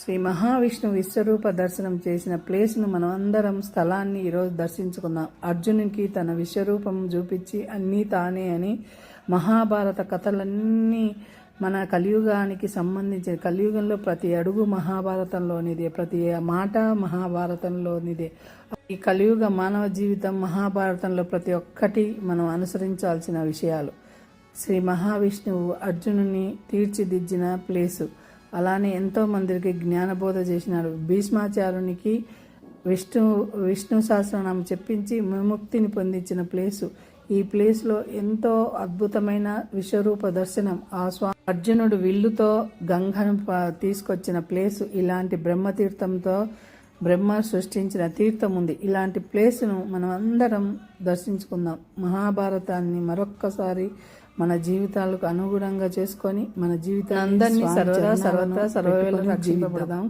శ్రీ మహావిష్ణు విశ్వరూప దర్శనం చేసిన ప్లేస్ను మనం అందరం స్థలాన్ని ఈరోజు దర్శించుకుందాం అర్జునునికి తన విశ్వరూపం చూపించి అన్నీ తానే అని మహాభారత కథలన్నీ మన కలియుగానికి సంబంధించిన కలియుగంలో ప్రతి అడుగు మహాభారతంలోనిదే ప్రతి మాట మహాభారతంలోనిదే. ఈ కలియుగ మానవ జీవితం మహాభారతంలో ప్రతి ఒక్కటి మనం అనుసరించాల్సిన విషయాలు. శ్రీ మహావిష్ణువు అర్జునుని తీర్చిదిద్దిన ప్లేసు. అలానే ఎంతో మందికి జ్ఞానబోధ చేసినాడు. భీష్మాచార్యునికి విష్ణు విష్ణు సహస్రనామం చెప్పించి విముక్తిని పొందించిన ప్లేసు. ఈ ప్లేస్లో ఎంతో అద్భుతమైన విశ్వరూప దర్శనం. ఆ స్వా అర్జునుడు విల్లుతో గంగను తీసుకొచ్చిన ప్లేసు. ఇలాంటి బ్రహ్మతీర్థంతో బ్రహ్మ సృష్టించిన తీర్థం ఉంది. ఇలాంటి ప్లేస్ను మనం అందరం దర్శించుకుందాం. మహాభారతాన్ని మరొక్కసారి మన జీవితాలకు అనుగుణంగా చేసుకొని మన జీవితాన్ని అందరినీ సర్వదా సర్వత్రా సర్వవేళ రక్షింపబడదాం.